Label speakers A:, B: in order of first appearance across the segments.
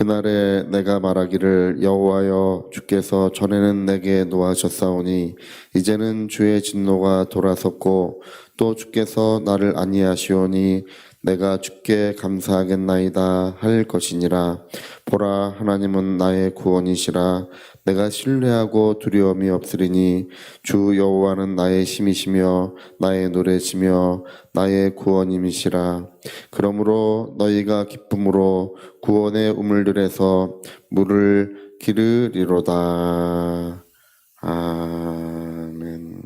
A: 그날에 내가 말하기를 여호와여 주께서 전에는 내게 노하셨사오니 이제는 주의 진노가 돌아섰고 또 주께서 나를 아니하시오니 내가 주께 감사하겠나이다 할 것이니라. 보라 하나님은 나의 구원이시라. 내가 신뢰하고 두려움이 없으리니 주 여호와는 나의 힘이시며 나의 노래시며 나의 구원임이시라. 그러므로 너희가 기쁨으로 구원의 우물들에서 물을 기르리로다. 아멘.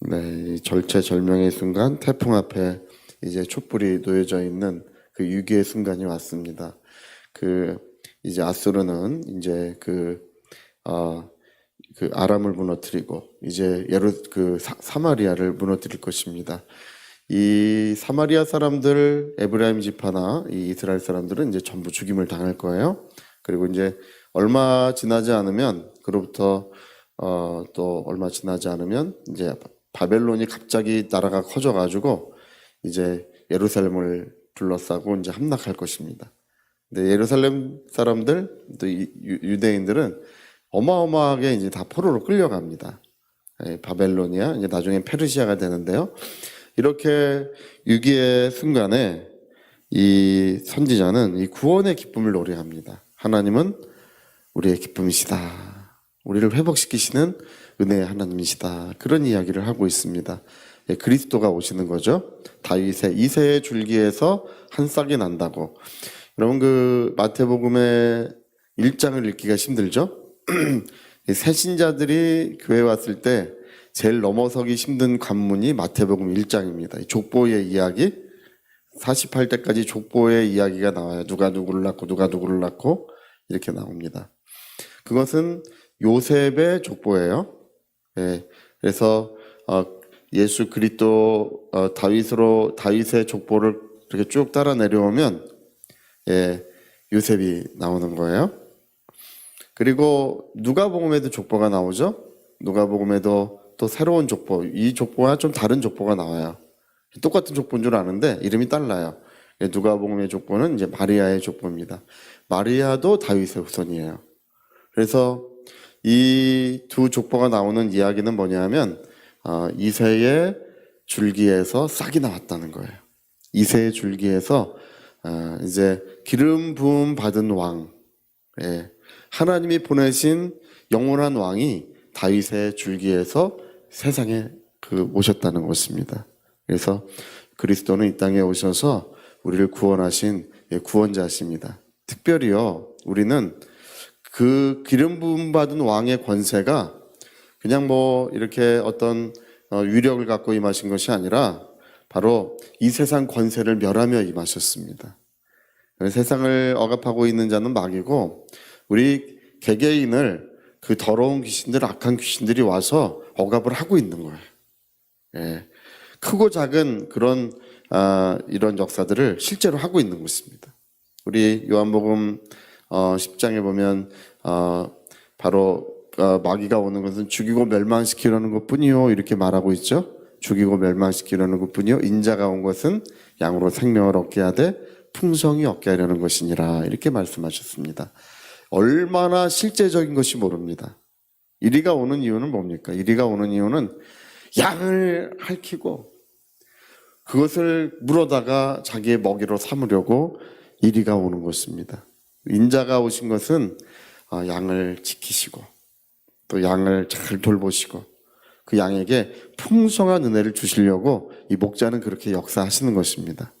A: 네, 이 절체절명의 순간 태풍 앞에 이제 촛불이 놓여져 있는 그 위기의 순간이 왔습니다. 그 이제 아수르는 이제 그 어, 그 아람을 무너뜨리고 이제 예루 그 사, 사마리아를 무너뜨릴 것입니다. 이 사마리아 사람들 에브라임 지파나 이 이스라엘 사람들은 이제 전부 죽임을 당할 거예요. 그리고 이제 얼마 지나지 않으면 그로부터 어, 또 얼마 지나지 않으면 이제 바벨론이 갑자기 나라가 커져가지고 이제 예루살렘을 둘러싸고 이제 함락할 것입니다. 근데 예루살렘 사람들 또 유대인들은 어마어마하게 이제 다 포로로 끌려갑니다. 예, 바벨로니아 이제 나중에 페르시아가 되는데요. 이렇게 위기의 순간에 이 선지자는 이 구원의 기쁨을 노래합니다. 하나님은 우리의 기쁨이시다. 우리를 회복시키시는 은혜의 하나님이시다. 그런 이야기를 하고 있습니다. 예, 그리스도가 오시는 거죠. 다윗의 이세의 줄기에서 한 싹이 난다고. 여러분 그 마태복음의 1장을 읽기가 힘들죠? 이 새신자들이 교회 왔을 때 제일 넘어서기 힘든 관문이 마태복음 1장입니다. 이 족보의 이야기, 48대까지 족보의 이야기가 나와요. 누가 누구를 낳고 누가 누구를 낳고 이렇게 나옵니다. 그것은 요셉의 족보예요. 예, 그래서 어, 예수 그리스도 어, 다윗으로 다윗의 족보를 이렇게 쭉 따라 내려오면 예, 요셉이 나오는 거예요. 그리고 누가복음에도 족보가 나오죠. 누가복음에도 또 새로운 족보, 이 족보와 좀 다른 족보가 나와요. 똑같은 족보인 줄 아는데 이름이 달라요. 예, 누가복음의 족보는 이제 마리아의 족보입니다. 마리아도 다윗의 후손이에요. 그래서 이 두 족보가 나오는 이야기는 뭐냐면 어, 이세의 줄기에서 싹이 나왔다는 거예요. 이세의 줄기에서 어, 이제 기름 부음 받은 왕, 예, 하나님이 보내신 영원한 왕이 다윗의 줄기에서 세상에 그 오셨다는 것입니다. 그래서 그리스도는 이 땅에 오셔서 우리를 구원하신 예, 구원자십니다. 특별히요, 우리는 그 기름 부음 받은 왕의 권세가 그냥 뭐 이렇게 어떤 어, 위력을 갖고 임하신 것이 아니라 바로 이 세상 권세를 멸하며 임하셨습니다. 세상을 억압하고 있는 자는 막이고 우리 개개인을 그 더러운 귀신들, 악한 귀신들이 와서 억압을 하고 있는 거예요. 예. 크고 작은 그런 아, 이런 역사들을 실제로 하고 있는 것입니다. 우리 요한복음 어, 10장에 보면 어, 바로 어, 마귀가 오는 것은 죽이고 멸망시키려는 것뿐이요 이렇게 말하고 있죠. 죽이고 멸망시키려는 것뿐이요 인자가 온 것은 양으로 생명을 얻게 하되 풍성히 얻게 하려는 것이니라 이렇게 말씀하셨습니다. 얼마나 실제적인 것이 모릅니다. 이리가 오는 이유는 뭡니까? 이리가 오는 이유는 양을 핥히고 그것을 물어다가 자기의 먹이로 삼으려고 이리가 오는 것입니다. 인자가 오신 것은 어, 양을 지키시고 또 양을 잘 돌보시고 그 양에게 풍성한 은혜를 주시려고 이 목자는 그렇게 역사하시는 것입니다.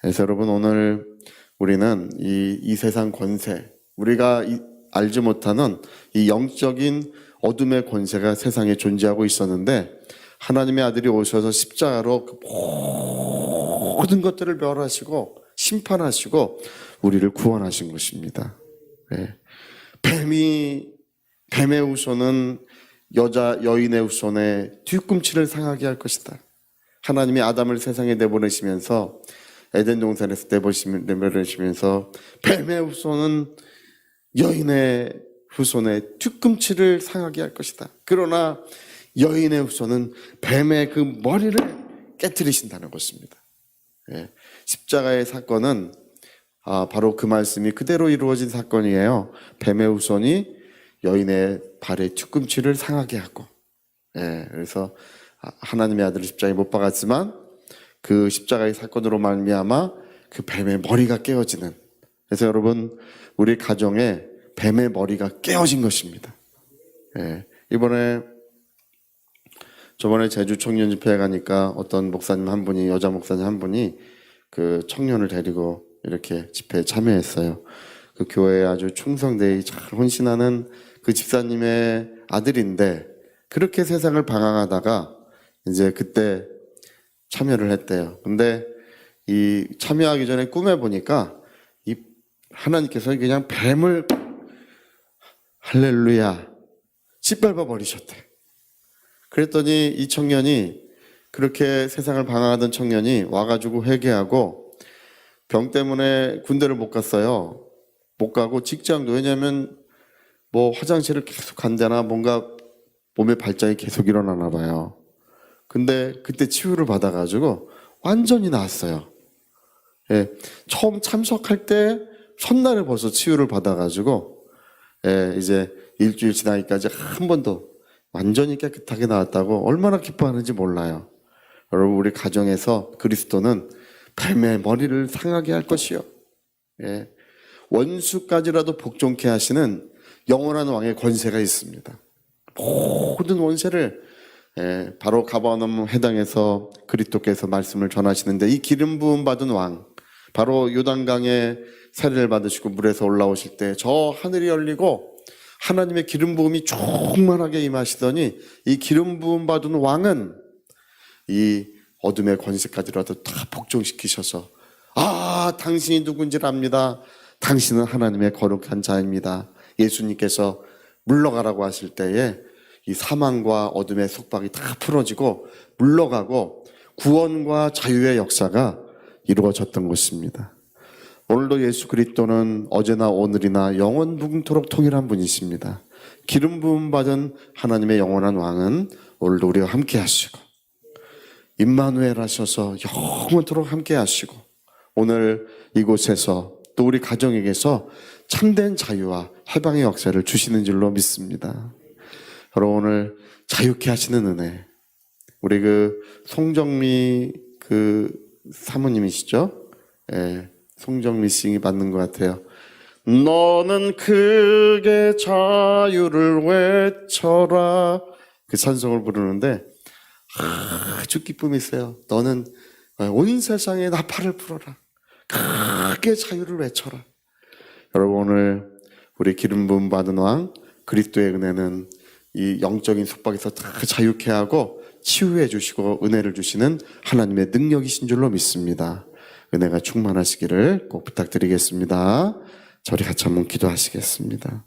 A: 그래서 여러분 오늘 우리는 이, 이 세상 권세, 우리가 이- 알지 못하는 이 영적인 어둠의 권세가 세상에 존재하고 있었는데 하나님의 아들이 오셔서 십자가로 그 모든 것들을 멸하시고 심판하시고 우리를 구원하신 것입니다. 예. 뱀이 뱀의 후손은 여자 여인의 후손의 뒤꿈치를 상하게 할 것이다. 하나님이 아담을 세상에 내보내시면서 에덴 동산에서 내보내시면서 뱀의 후손은 여인의 후손의 뒤꿈치를 상하게 할 것이다. 그러나 여인의 후손은 뱀의 그 머리를 깨뜨리신다는 것입니다. 예. 십자가의 사건은 아, 바로 그 말씀이 그대로 이루어진 사건이에요. 뱀의 후손이 여인의 발에 뒤꿈치를 상하게 하고, 예, 그래서 아, 하나님의 아들을 십자가에 못 박았지만 그 십자가의 사건으로 말미암아 그 뱀의 머리가 깨어지는. 그래서 여러분 우리 가정에 뱀의 머리가 깨어진 것입니다. 예, 이번에 저번에 제주 청년 집회에 가니까 어떤 목사님 한 분이 여자 목사님 한 분이 그 청년을 데리고 이렇게 집회에 참여했어요. 그 교회에 아주 충성되이 잘 헌신하는 그 집사님의 아들인데 그렇게 세상을 방황하다가 이제 그때 참여를 했대요. 근데 이 참여하기 전에 꿈에 보니까 이 하나님께서 그냥 뱀을 할렐루야 짓밟아 버리셨대. 그랬더니 이 청년이 그렇게 세상을 방황하던 청년이 와가지고 회개하고 병 때문에 군대를 못 갔어요. 못 가고 직장도 왜냐면 뭐 화장실을 계속 간다나 뭔가 몸의 발작이 계속 일어나나 봐요. 근데 그때 치유를 받아가지고 완전히 나았어요. 예, 처음 참석할 때 첫날에 벌써 치유를 받아가지고 예, 이제 일주일 지나기까지 한 번도 완전히 깨끗하게 나왔다고 얼마나 기뻐하는지 몰라요. 여러분 우리 가정에서 그리스도는 뱀의 머리를 상하게 할 것이요. 예, 원수까지라도 복종케 하시는 영원한 왕의 권세가 있습니다. 모든 원세를 예, 바로 가버나움 해당에서 그리스도께서 말씀을 전하시는데 이 기름 부음 받은 왕 바로 요단강에 세례를 받으시고 물에서 올라오실 때 저 하늘이 열리고 하나님의 기름 부음이 충만하게 임하시더니 이 기름 부음 받은 왕은 이 어둠의 권세까지라도 다 복종시키셔서 아 당신이 누군지를 압니다. 당신은 하나님의 거룩한 자입니다. 예수님께서 물러가라고 하실 때에 이 사망과 어둠의 속박이 다 풀어지고 물러가고 구원과 자유의 역사가 이루어졌던 것입니다. 오늘도 예수 그리스도는 어제나 오늘이나 영원 무궁토록 통일한 분이십니다. 기름 부음 받은 하나님의 영원한 왕은 오늘도 우리와 함께 하시고 임마누엘 하셔서 영원토록 함께 하시고 오늘 이곳에서 또 우리 가정에게서 참된 자유와 해방의 역사를 주시는 줄로 믿습니다. 여러분 오늘 자유케 하시는 은혜. 우리 그 송정미 그 사모님이시죠? 예, 송정미 싱이 받는 것 같아요. 너는 크게 자유를 외쳐라. 그 찬송을 부르는데 아주 기쁨이 있어요. 너는 온 세상에 나팔을 불어라. 크게 자유를 외쳐라. 여러분 오늘 우리 기름 부음 받은 왕 그리스도의 은혜는 이 영적인 속박에서 다 자유케 하고 치유해 주시고 은혜를 주시는 하나님의 능력이신 줄로 믿습니다. 은혜가 충만하시기를 꼭 부탁드리겠습니다. 저리 같이 한번 기도하시겠습니다.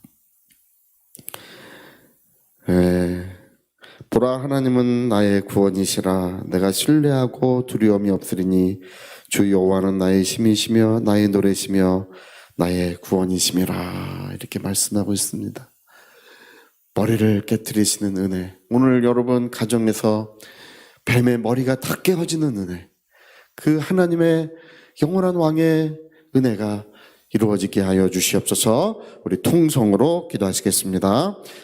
A: 예. 보라 하나님은 나의 구원이시라 내가 신뢰하고 두려움이 없으리니 주 여호와는 나의 힘이시며 나의 노래시며 나의 구원이심이라 이렇게 말씀하고 있습니다. 머리를 깨뜨리시는 은혜. 오늘 여러분 가정에서 뱀의 머리가 다 깨어지는 은혜. 그 하나님의 영원한 왕의 은혜가 이루어지게 하여 주시옵소서 우리 통성으로 기도하시겠습니다.